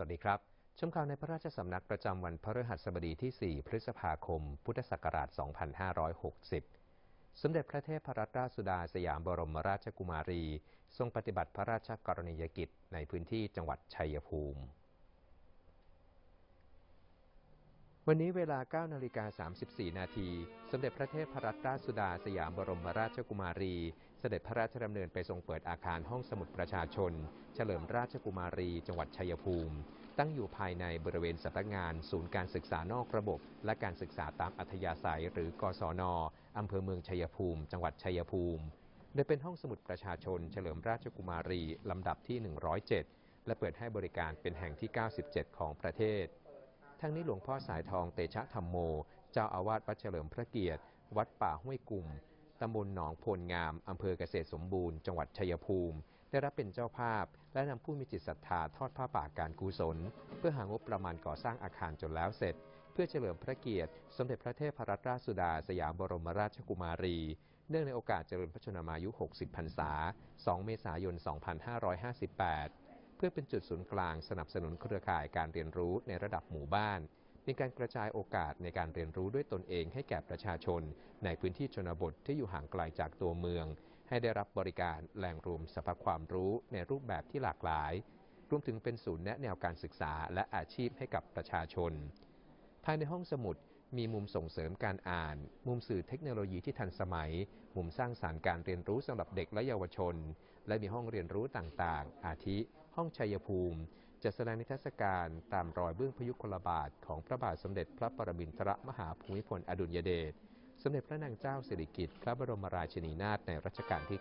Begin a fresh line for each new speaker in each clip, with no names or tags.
วัสดีครับ ชมข่าวในพระราชสำนักประจำวันพฤหัสบดีที่ 4 พฤษภาคม พุทธศักราช 2560 สมเด็จพระเทพรัตนราชสุดาสยามบรมราชกุมารี ทรงปฏิบัติพระราชกรณียกิจในพื้นที่จังหวัดชัยภูมิ วันนี้เวลา9นาฬิกา34 นาที สมเด็จพระเทพรัตนราชสุดาสยามบรมราชกุมารี เสด็จพระราชดำเนินไปทรงเปิดอาคารห้องสมุดประชาชน เฉลิมราชกุมารี จังหวัดชัยภูมิ ตั้งอยู่ภายในบริเวณสำนักงาน ศูนย์การศึกษานอกระบบ และการศึกษาตามอัธยาศัย หรือกศนอำเภอเมืองชัยภูมิ จังหวัดชัยภูมิ โดยเป็นห้องสมุดประชาชน เฉลิมราชกุมารีลำดับที่ 107 และเปิดให้บริการเป็นแห่งที่ 97 ของประเทศ ทั้งนี้หลวงพ่อสายทองเตชะธรรมโม เจ้าอาวาสวัดเฉลิมพระเกียรติ วัดป่าห้วยกลุ่มตำบลหนองโพลงาม อำเภอเกษตรสมบูรณ์ จังหวัดชัยภูมิ ได้รับเป็นเจ้าภาพ และนำผู้มีจิตศรัทธาทอดผ้าป่าการกุศล เพื่อหางบประมาณก่อสร้างอาคารจนแล้วเสร็จ เพื่อเฉลิมพระเกียรติ สมเด็จพระเทพรัตนราชสุดาสยามบรมราชกุมารี เนื่องในโอกาสเจริญพระชนมายุ 60 พรรษา 2 เมษายน 2558 พื่อเป็นจุดศูนย์กลางสนับสนุนเครือข่ายการเรียนรู้ในระดับหมู่บ้าน มีการกระจายโอกาสในการเรียนรู้ด้วยตนเองให้แก่ประชาชน ในพื้นที่ชนบทที่อยู่ห่างไกลจากตัวเมือง ให้ได้รับบริการแหล่งรวมสรรพความรู้ในรูปแบบที่หลากหลาย รวมถึงเป็นศูนย์แนะแนวการศึกษาและอาชีพให้กับประชาชน ภายในห้องสมุดมีมุมส่งเสริมการอ่าน มุมสื่อเทคโนโลยีที่ทันสมัย มุมสร้างสารรค์การเรียนรู้สำหรับเด็กและเยาวชน และมีห้องเรียนรู้ต่างๆ อาทิ ห้องชัยภูมิจะแสดงนิทรรศการตามรอยเบื้องพยุคลบาทของพระบาทสมเด็จพระปรมินทรมหาภูมิพลอดุลยเดช สมเด็จพระนางเจ้าสิริกิติ์พระบรมราชินีนาถในรัชกาลที่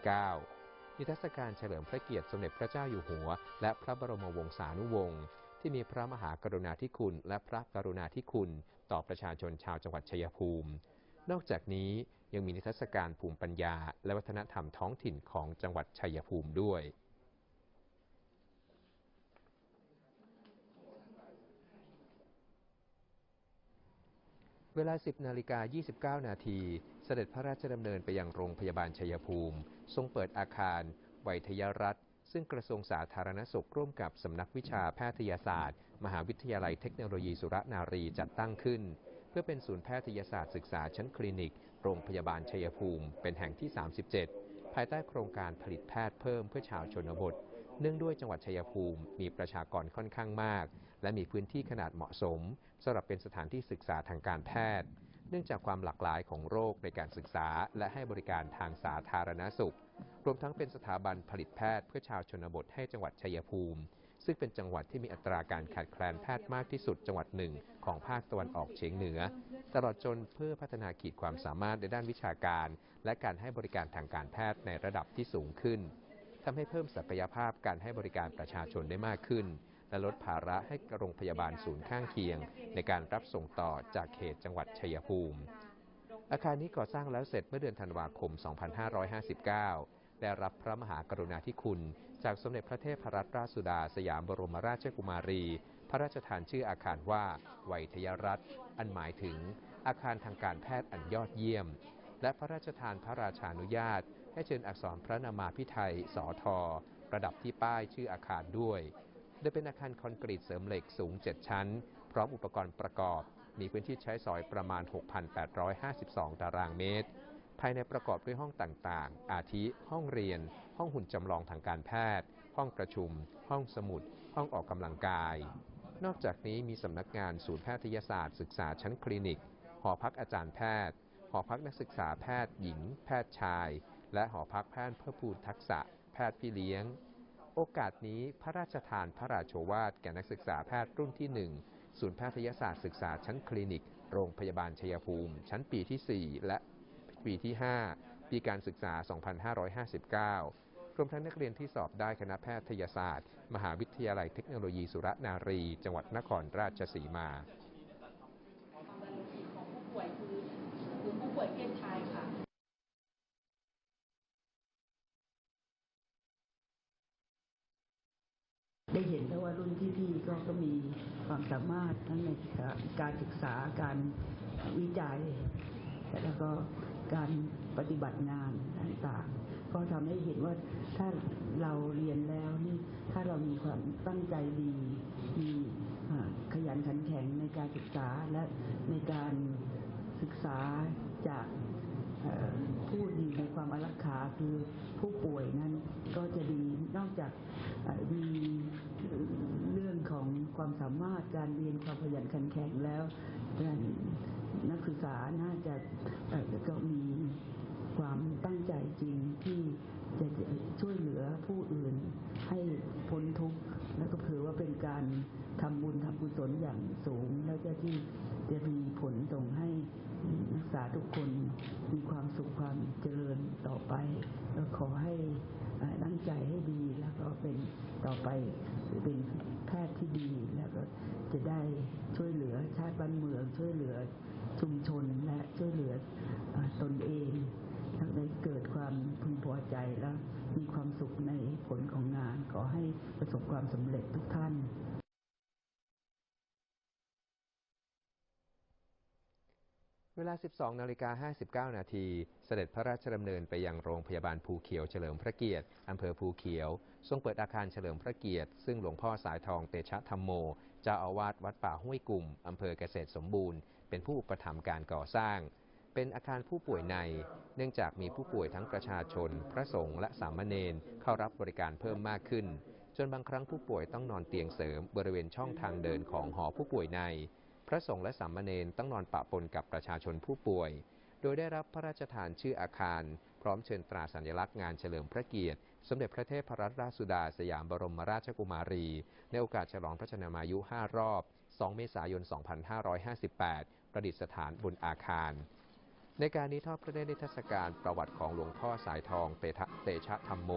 9 นิทรรศการเฉลิมพระเกียรติสมเด็จพระเจ้าอยู่หัว และพระบรมวงศานุวงศ์ที่มีพระมหากรุณาธิคุณ และพระกรุณาธิคุณ ต่อประชาชนชาวจังหวัดชัยภูมิ นอกจากนี้ยังมีนิทรรศการภูมิปัญญา และวัฒนธรรมท้องถิ่นของจังหวัดชัยภูมิด้วย เวลา 10 นาฬิกา 29 นาที เสด็จพระราชดำเนินไปยังโรงพยาบาลชัยภูมิ ทรงเปิดอาคารไวทยรัฐ ซึ่งกระทรวงสาธารณสุขร่วมกับสำนักวิชาแพทยศาสตร์ มหาวิทยาลัยเทคโนโลยีสุรนารีจัดตั้งขึ้น เพื่อเป็นศูนย์แพทยศาสตร์ศึกษาชั้นคลินิก โรงพยาบาลชัยภูมิ เป็นแห่งที่ 37 ภายใต้โครงการผลิตแพทย์เพิ่มเพื่อชาวชนบท เนื่องด้วยจังหวัดชัยภูมิ มีประชากรค่อนข้างมาก และมีพื้นที่ขนาดเหมาะสมสำหรับเป็นสถานที่ศึกษาทางการแพทย์ เนื่องจากความหลากหลายของโรคในการศึกษา และให้บริการทางสาธารณสุข รวมทั้งเป็นสถาบันผลิตแพทย์เพื่อชาวชนบทให้จังหวัดชัยภูมิ ซึ่งเป็นจังหวัดที่มีอัตราการขาดแคลนแพทย์มากที่สุดจังหวัดหนึ่งของภาคตะวันออกเฉียงเหนือ ตลอดจนเพื่อพัฒนาขีดความสามารถในด้านวิชาการ และการให้บริการทางการแพทย์ในระดับที่สูงขึ้น ทำให้เพิ่มศักยภาพการให้บริการประชาชนได้มากขึ้น และลดภาระให้โรงพยาบาลศูนย์ข้างเคียง ในการรับส่งต่อจากเขตจังหวัดชัยภูมิ อาคารนี้ก่อสร้างแล้วเสร็จเมื่อเดือนธันวาคม 2559 ได้รับพระมหากรุณาธิคุณ จากสมเด็จพระเทพรัตนราชสุดา สยามบรมราชกุมารี พระราชทานชื่ออาคารว่าไวทยรัฐอันหมายถึงอาคารทางการแพทย์อันยอดเยี่ยม และพระราชทานพระราชานุญาต ให้เชิญอักษรพระนามาพิไทยสอทอประดับที่ป้ายชื่ออาคารด้วย โดยเป็นอาคารคอนกรีตเสริมเหล็กสูง 7 ชั้น พร้อมอุปกรณ์ประกอบ มีพื้นที่ใช้สอยประมาณ 6,852 ตารางเมตร ภายในประกอบด้วยห้องต่างๆ อาทิ ห้องเรียน ห้องหุ่นจำลองทางการแพทย์ ห้องประชุม ห้องสมุด ห้องออกกำลังกาย นอกจากนี้มีสำนักงานศูนย์แพทยศาสตร์ ศึกษาชั้นคลินิก หอพักอาจารย์แพทย์ หอพักนักศึกษาแพทย์หญิง แพทย์ชาย และหอพักแพทย์เพื่อพูดทักษะ แพทย์พี่เลี้ยง โอกาสนี้พระราชทานพระราชวาทแก่นักศึกษาแพทย์รุ่นที่หนึ่งศูนย์แพทยศาสตร์ศึกษาชั้นคลินิก โรงพยาบาลชัยภูมิ ชั้นปีที่ 4 และปีที่ 5 ปีการศึกษา 2559 รวมทั้งนักเรียนที่สอบได้คณะแพทยศาสตร์ มหาวิทยาลัยเทคโนโลยีสุรนารี จังหวัดนครราชสีมาของผู้ป่วยคือผู้ป่วยเพศชาย
ได้เห็นแล้วว่ารุ่นพี่ๆก็ก็มีความสามารถทั้งในการศึกษาการวิจัย แล้วก็การปฏิบัติงานต่างๆ ก็ทำให้เห็นว่าถ้าเราเรียนแล้วนี่ถ้าเรามีความตั้งใจดีมีขยันขันแข็งในการศึกษาและในการศึกษาจาก พูดีในความอารักขาคือผู้ป่วยนั้นก็จะดีนอกจากมีเรื่องของความสามารถการเรียนความขยันขันแข็งแล้วนักศึกษาน่าจะก็มีความตั้งใจจริงที่ จะช่วยเหลือผู้อื่นให้พ้นทุกข์แล้วก็ถือว่าเป็นการทำบุญทำกุศลอย่างสูง แล้วก็ที่จะมีผลส่งให้นักศึกษาทุกคนมีความสุขความเจริญต่อไปแล้วขอให้ตั้งใจให้ดีแล้วก็เป็นต่อไปเป็นแพทย์ที่ดีแล้วก็จะได้ช่วยเหลือชาติบ้านเมืองช่วยเหลือชุมชนและช่วยเหลืออตนเอง ทั้งได้เกิดความพึงพอใจและมีความสุขในผลของงาน ขอให้ประสบความสำเร็จทุกท่าน
เวลา 12 นาฬิกา 59 นาที เสด็จพระราชดำเนินไปยังโรงพยาบาลภูเขียวเฉลิมพระเกียรติอำเภอภูเขียว ทรงเปิดอาคารเฉลิมพระเกียรติ ซึ่งหลวงพ่อสายทองเตชะธรรมโม เจ้าอาวาสวัดป่าห้วยกลุ่มอำเภอเกษตรสมบูรณ์ เป็นผู้อุปถัมการก่อสร้าง เป็นอาคารผู้ป่วยใน เนื่องจากมีผู้ป่วยทั้งประชาชน พระสงฆ์และสามเณรเข้ารับบริการเพิ่มมากขึ้น จนบางครั้งผู้ป่วยต้องนอนเตียงเสริมบริเวณช่องทางเดินของหอผู้ป่วยใน พระสงฆ์และสามเณรต้องนอนปะปนกับประชาชนผู้ป่วย โดยได้รับพระราชทานชื่ออาคาร พร้อมเชิญตราสัญลักษณ์งานเฉลิมพระเกียรติ สมเด็จพระเทพรัตนราชสุดาสยามบรมราชกุมารี ในโอกาสฉลองพระชนมายุ 5 รอบ 2 เมษายน 2558 ประดิษฐานบนอาคาร ในการนี้ทอดพระเนตรนิทรรศการประวัติของหลวงพ่อสายทองเตทะเตชะธรรมโม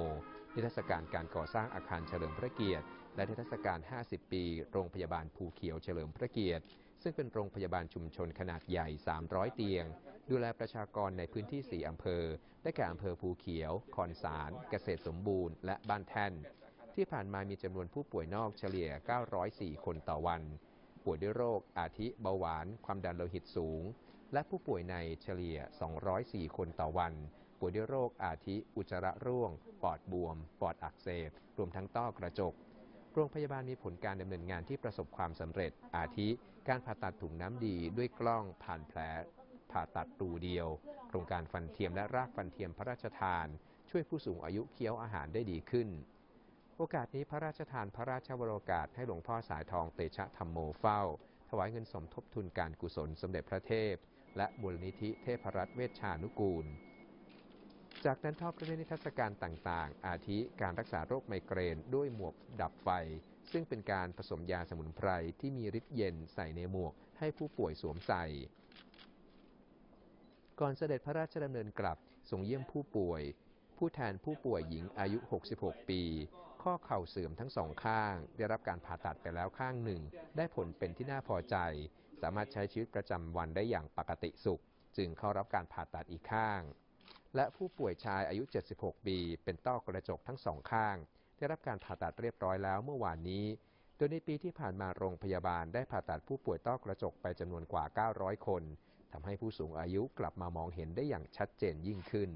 นิทรรศการการก่อสร้างอาคารเฉลิมพระเกียรติ และนิทรรศการ 50 ปี โรงพยาบาลภูเขียวเฉลิมพระเกียรติ ซึ่งเป็นโรงพยาบาลชุมชนขนาดใหญ่ 300 เตียง ดูแลประชากรในพื้นที่ 4 อำเภอ ได้แก่อำเภอภูเขียว คอนสาร เกษตรสมบูรณ์ และบ้านแท่น ที่ผ่านมามีจำนวนผู้ป่วยนอกเฉลี่ย 904 คนต่อวัน ป่วยด้วยโรคอาทิเบาหวาน ความดันโลหิตสูง และผู้ป่วยในเฉลี่ย 204 คนต่อวัน ป่วยด้วยโรคอาทิ อุจจาระร่วง ปอดบวม ปอดอักเสบ รวมทั้งต้อกระจก โรงพยาบาลมีผลการดำเนินงานที่ประสบความสำเร็จ อาทิ การผ่าตัดถุงน้ำดีด้วยกล้องผ่านแผล ผ่าตัดรูเดียว โครงการฟันเทียมและรากฟันเทียมพระราชทาน ช่วยผู้สูงอายุเคี้ยวอาหารได้ดีขึ้นโอกาสนี้พระราชทานพระราชวโรกาสให้หลวงพ่อสายทองเตชะธรรมโมเฝ้า ถวายเงินสมทบทุนการกุศลสมเด็จพระเทพ และมูลนิธิเทพรัตน์เวชชานุกูล จากนั้นทอดพระเนตรนิทรรศการต่างๆ อาทิการรักษาโรคไมเกรนด้วยหมวกดับไฟ ซึ่งเป็นการผสมยาสมุนไพรที่มีฤทธิ์เย็นใส่ในหมวกให้ผู้ป่วยสวมใส่ ก่อนเสด็จพระราชดำเนินกลับทรงเยี่ยมผู้ป่วย ผู้แทนผู้ป่วยหญิงอายุ 66 ปี ข้อเข่าเสื่อมทั้งสองข้าง ได้รับการผ่าตัดไปแล้วข้างหนึ่ง ได้ผลเป็นที่น่าพอใจ สามารถใช้ชีวิตประจำวันได้อย่างปกติสุข จึงเข้ารับการผ่าตัดอีกข้าง และผู้ป่วยชายอายุ 76 ปี เป็นต้อกระจกทั้งสองข้าง ได้รับการผ่าตัดเรียบร้อยแล้วเมื่อวานนี้ โดยในปีที่ผ่านมาโรงพยาบาลได้ผ่าตัดผู้ป่วยต้อกระจกไปจำนวนกว่า 900 คนทำให้ผู้สูงอายุกลับมามองเห็นได้อย่างชัดเจนยิ่งขึ้น